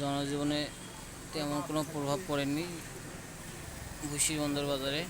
জনজীবনে তেমন কোনো প্রভাব পড়েনি ভুসি বন্দর বাজারে